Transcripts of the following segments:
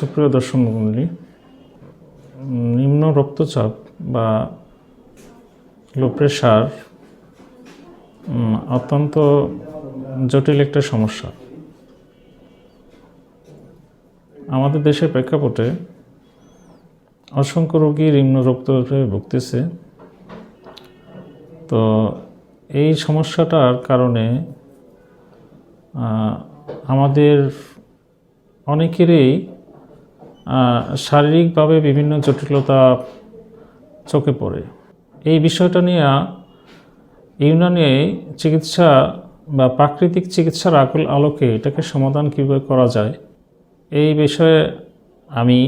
সুপ্রিয় দর্শক মণ্ডলী নিম্ন রক্তচাপ বা লো প্রেশার অত্যন্ত জটিল একটা সমস্যা। আমাদের দেশের প্রেক্ষাপটে অসংখ্য রোগী নিম্ন রক্তচাপে ভুগতেছে। তো এই সমস্যাটার কারণে আমাদের অনেকেরই শারীরিকভাবে বিভিন্ন জটিলতা চোখে পড়ে। এই বিষয়টা নিয়ে ইউনানি চিকিৎসা বা প্রাকৃতিক চিকিৎসার আকুল আলোকে এটাকে সমাধান কীভাবে করা যায়, এই বিষয়ে আমি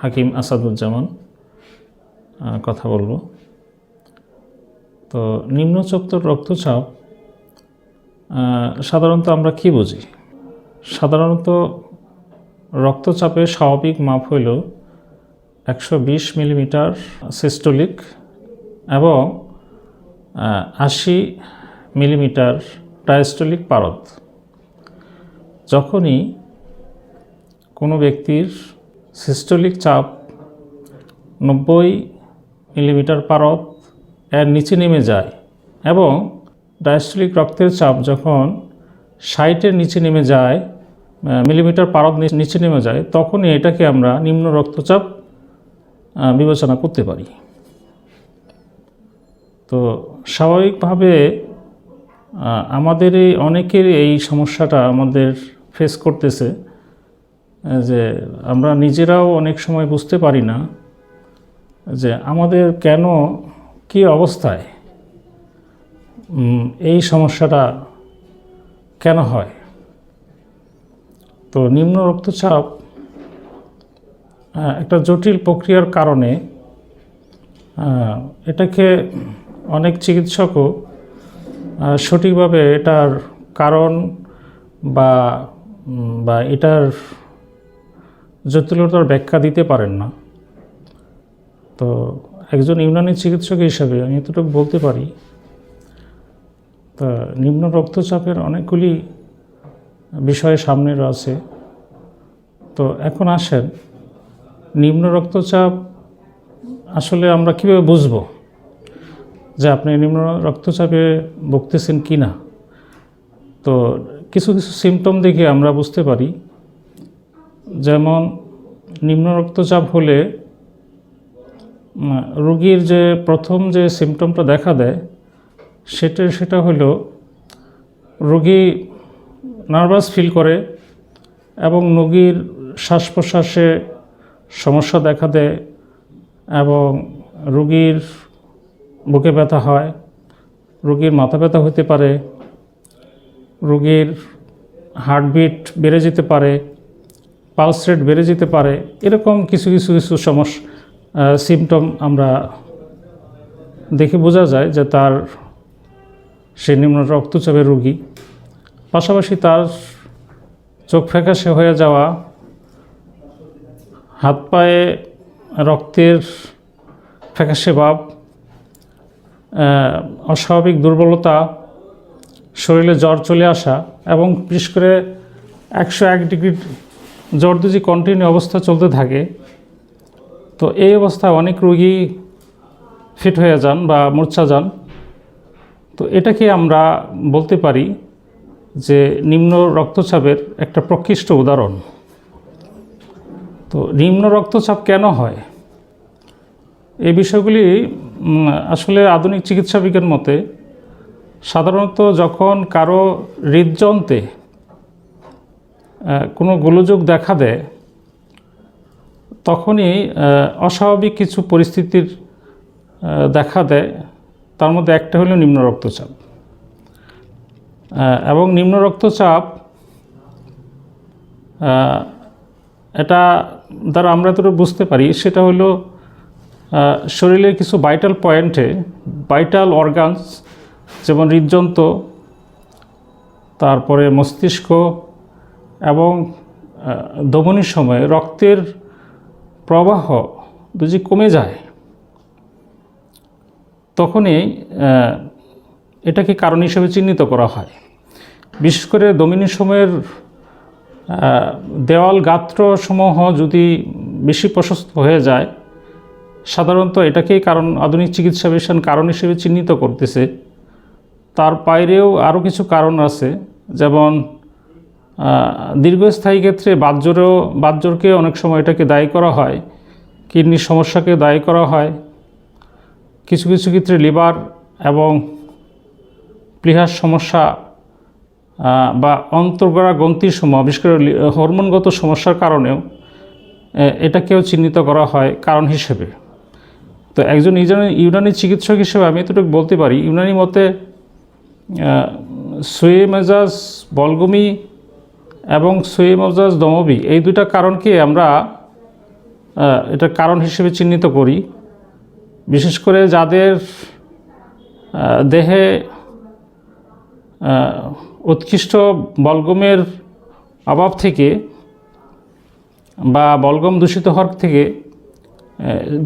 হাকিম আসাদুজ্জামান কথা বলব। তো নিম্নচক্ত রক্তচাপ সাধারণত আমরা কি বুঝি? সাধারণত রক্তচাপের স্বাভাবিক মাপ হইল একশো বিশ মিলিমিটার সিস্টোলিক এবং আশি মিলিমিটার ডায়াস্টোলিক পারদ। যখনই কোনো ব্যক্তির সিস্টোলিক চাপ নব্বই মিলিমিটার পারদ এর নিচে নেমে যায় এবং ডায়াস্টোলিক রক্তের চাপ যখন ষাটের নিচে নেমে যায় মিলিমিটার পারদ নিচে নেমে যায়, তখনই এটাকে আমরা নিম্ন রক্তচাপ বিবেচনা করতে পারি। তো স্বাভাবিকভাবে আমাদের এই অনেকের এই সমস্যাটা আমাদের ফেস করতেছে যে আমরা নিজেরাও অনেক সময় বুঝতে পারি না, যে আমাদের কেন কি অবস্থায় এই সমস্যাটা কেন হয়। তো নিম্ন রক্তচাপ একটা জটিল প্রক্রিয়ার কারণে এটাকে অনেক চিকিৎসকও সঠিকভাবে এটার কারণ বা বা এটার জটিলতার ব্যাখ্যা দিতে পারেন না। তো একজন ইউনানি চিকিৎসক হিসাবে আমি এতটুকু বলতে পারি, তা নিম্ন রক্তচাপের অনেকগুলি বিষয় সামনে রয়েছে তো এখন আসেন। নিম্ন রক্তচাপ আসলে আমরা কীভাবে বুঝব যে আপনি নিম্ন রক্তচাপে ভুগতেছেন কি না তো কিছু কিছু সিমটম দেখে আমরা বুঝতে পারি। যেমন নিম্ন রক্তচাপ হলে রোগীর যে প্রথম যে সিমটমটা দেখা দেয়, সেটা সেটা হলো রোগী নার্ভাস ফিল করে এবং রোগীর শ্বাস প্রশ্বাসে সমস্যা দেখা দেয় এবং রোগীর বুকে ব্যথা হয়, রোগীর মাথা ব্যথা হতে পারে, রোগীর হার্টবিট বেড়ে যেতে পারে, পালস রেট বেড়ে যেতে পারে, এরকম কিছু কিছু কিছু সমস্যা সিমটম আমরা দেখে বোঝা যায় যে তার সে নিম্ন রক্তচাপের রোগী। পাশাপাশি তার চোখ ফ্যাকাশে হয়ে যাওয়া হাত পায়ে রক্তের ফ্যাকাশে ভাব অস্বাভাবিক দুর্বলতা, শরীরে জ্বর চলে আসা এবং বিশেষ করে একশো এক ডিগ্রি জ্বর যদি কন্টিনিউ অবস্থা চলতে থাকে, তো এই অবস্থায় অনেক রোগী ফিট হয়ে যান বা মূর্ছা যান। তো এটাকে আমরা বলতে পারি যে নিম্ন রক্তচাপের একটা প্রকৃষ্ট উদাহরণ। তো নিম্ন রক্তচাপ কেন হয়? এই বিষয়গুলি আসলে আধুনিক চিকিৎসা বিজ্ঞান মতে সাধারণত যখন কারও হৃদযন্ত্রে কোনো গোলযোগ দেখা দেয়, তখনই অস্বাভাবিক কিছু পরিস্থিতির দেখা দেয়। তার মধ্যে একটা হলো নিম্ন রক্তচাপ। এবং নিম্ন রক্তচাপ এটা দ্বারা আমরা তো বুঝতে পারি সেটা হলো শরীরের কিছু ভাইটাল পয়েন্টে ভাইটাল অর্গানস যেমন হৃদযন্ত্র তারপরে মস্তিষ্ক এবং আহ, ধমনির সময় রক্তের প্রবাহ যদি কমে যায় তখনই এটাকে কারণ হিসেবে চিহ্নিত করা হয়। বিশেষ করে দমিনী সময়ের দেওয়াল গাত্রসমূহ যদি বেশি প্রশস্ত হয়ে যায়, সাধারণত এটাকেই কারণ, আধুনিক চিকিৎসা বিজ্ঞান কারণ হিসেবে চিহ্নিত করতেছে। তার বাইরেও আরও কিছু কারণ আছে, যেমন দীর্ঘস্থায়ী ক্ষেত্রে বাতজোরেও বাতজোরকে অনেক সময় এটাকে দায়ী করা হয়, কিডনির সমস্যাকে দায়ী করা হয়। কিছু কিছু ক্ষেত্রে লিভার এবং প্লিহার সমস্যা বা অন্তর্গড়া গ্রন্থির সময়, বিশেষ করে হরমোনগত সমস্যার কারণেও এটাকেও চিহ্নিত করা হয় কারণ হিসেবে। তো একজন ইউনানি চিকিৎসক হিসেবে আমি এতটুকু বলতে পারি, ইউনানি মতে সুয়ে মেজাজ বলগুমি এবং সুয়ে মেজাজ দমবি, এই দুইটা কারণকে আমরা এটা কারণ হিসেবে চিহ্নিত করি। বিশেষ করে যাদের দেহে উৎকৃষ্ট বলগমের অভাব থেকে বা বলগম দূষিত হওয়ার থেকে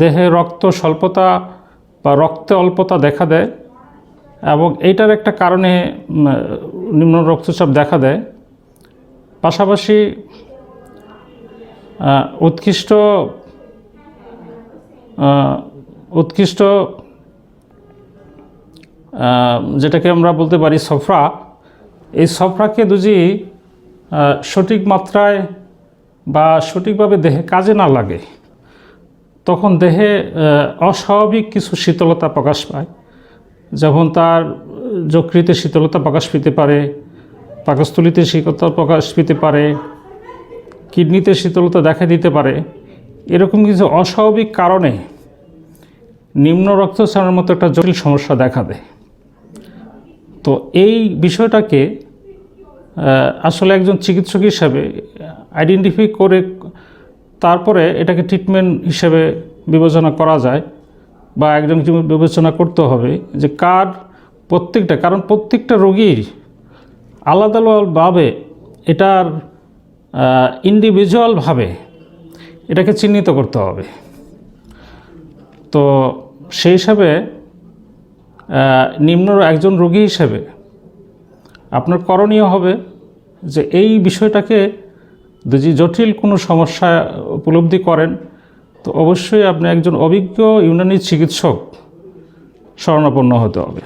দেহে রক্ত স্বল্পতা বা রক্তে অল্পতা দেখা দেয় এবং এইটার একটা কারণে নিম্ন রক্তচাপ দেখা দেয়। পাশাপাশি উৎকৃষ্ট উৎকৃষ্ট যেটাকে আমরা বলতে পারি সফরা, এই সফরাকে যদি সঠিক মাত্রায় বা সঠিকভাবে দেহে কাজে না লাগে, তখন দেহে অস্বাভাবিক কিছু শীতলতা প্রকাশ পায়। যেমন তার যকৃতে শীতলতা প্রকাশ পেতে পারে, পাকস্থলিতে শীতলতা প্রকাশ পেতে পারে, কিডনিতে শীতলতা দেখা দিতে পারে। এরকম কিছু অস্বাভাবিক কারণে নিম্ন রক্তচাপের মতো একটা জটিল সমস্যা দেখা দেয়। তো এই বিষয়টাকে আসলে একজন চিকিৎসক হিসাবে আইডেন্টিফাই করে তারপরে এটাকে ট্রিটমেন্ট হিসেবে বিবেচনা করা যায় বা একজন বিবেচনা করতে হবে যে কার প্রত্যেকটা, কারণ প্রত্যেকটা রোগীর আলাদা আলাদাভাবে এটার ইন্ডিভিজুয়ালভাবে এটাকে চিহ্নিত করতে হবে। তো সেই হিসাবে নিম্ন একজন রোগী হিসেবে আপনার করণীয় হবে যে এই বিষয়টাকে যদি জটিল কোনো সমস্যা উপলব্ধি করেন, তো অবশ্যই আপনি একজন অভিজ্ঞ ইউনানি চিকিৎসক শরণাপন্ন হতে হবে।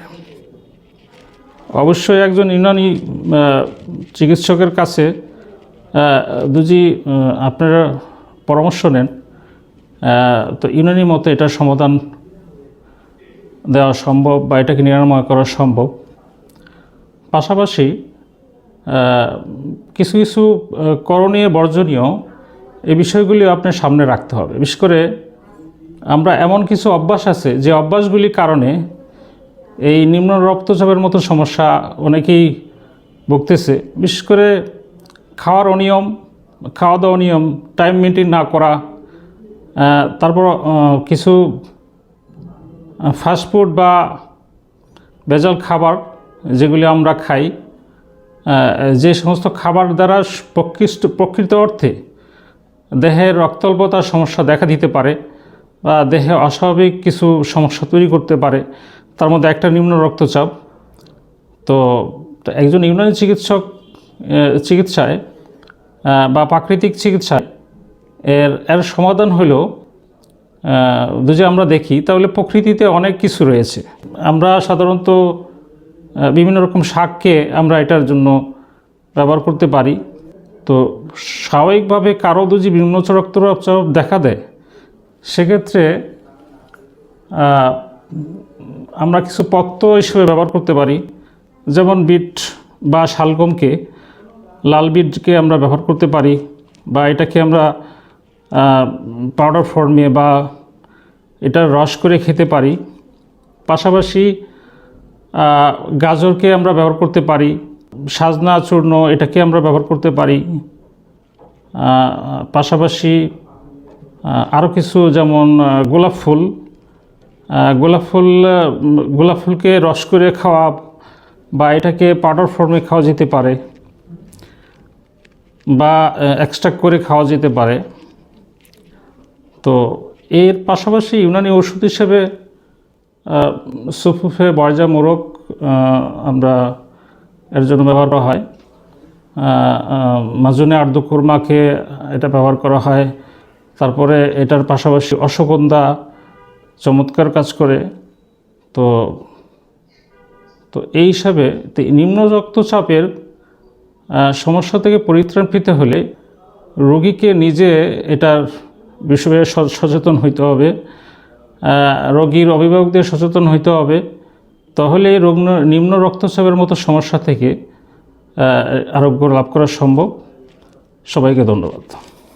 অবশ্যই একজন ইউনানি চিকিৎসকের কাছে যদি আপনারা পরামর্শ নেন তো ইউনানি মতে এটার সমাধান দেওয়া সম্ভব বা এটাকে নিরাময় করা সম্ভব। পাশাপাশি কিছু কিছু করণীয়, বর্জনীয় এই বিষয়গুলি আপনার সামনে রাখতে হবে। বিশেষ করে আমরা এমন কিছু অভ্যাস আছে যে অভ্যাসগুলির কারণে এই নিম্ন রক্তচাপের মতো সমস্যা অনেকেই ভুগতেছে। বিশেষ করে খাওয়ার অনিয়ম, খাওয়া দাওয়া নিয়ম টাইম মেনটেন না করা তারপর কিছু ফাস্টফুড বা ভেজাল খাবার যেগুলি আমরা খাই যে সমস্ত খাবার দ্বারা প্রকৃষ্ট, প্রকৃত অর্থে দেহের রক্তল্পতার সমস্যা দেখা দিতে পারে বা দেহে অস্বাভাবিক কিছু সমস্যা তৈরি করতে পারে, তার মধ্যে একটা নিম্ন রক্তচাপ। তো একজন ইউনানি চিকিৎসক চিকিৎসায় বা প্রাকৃতিক চিকিৎসায় এর এর সমাধান হলো যদি আমরা দেখি, তাহলে প্রকৃতিতে অনেক কিছু রয়েছে। আমরা সাধারণত বিভিন্ন রকম শাককে আমরা এটার জন্য ব্যবহার করতে পারি। তো স্বাভাবিকভাবে কারও যদি নিম্ন রক্তচাপ দেখা দেয়, সেক্ষেত্রে আমরা কিছু পত্র হিসেবে ব্যবহার করতে পারি। যেমন বিট বা শালগমকে, লাল বিটকে আমরা ব্যবহার করতে পারি বা এটাকে আমরা পাউডার ফর্মে বা এটার রস করে খেতে পারি। পাশাপাশি গাজরকে আমরা ব্যবহার করতে পারি, সাজনা, চূর্ণ এটাকে আমরা ব্যবহার করতে পারি। পাশাপাশি আরও কিছু যেমন গোলাপ ফুল গোলাপ ফুল গোলাপ ফুলকে রস করে খাওয়া বা এটাকে পাউডার ফর্মে খাওয়া যেতে পারে বা এক্সট্রাক্ট করে খাওয়া যেতে পারে। তো এর পাশাপাশি ইউনানি ওষুধ হিসেবে সুফুফে বয়জা আহ, আমরা এর জন্য ব্যবহার করা হয় মাজুনে আর্দকুরমাকে এটা ব্যবহার করা হয়। তারপরে এটার পাশাপাশি অশ্বগন্ধা চমৎকার কাজ করে। তো তো এই হিসাবে নিম্ন রক্তচাপের সমস্যা থেকে পরিত্রাণ পেতে হলে রোগীকে নিজে এটার বিষয়ে সচেতন হইতে হবে। রোগীর অভিভাবকদের সচেতন হইতে হবে। তাহলে রোগ নিম্ন রক্তচাপের মতো সমস্যা থেকে আরোগ্য লাভ করা সম্ভব। সবাইকে ধন্যবাদ।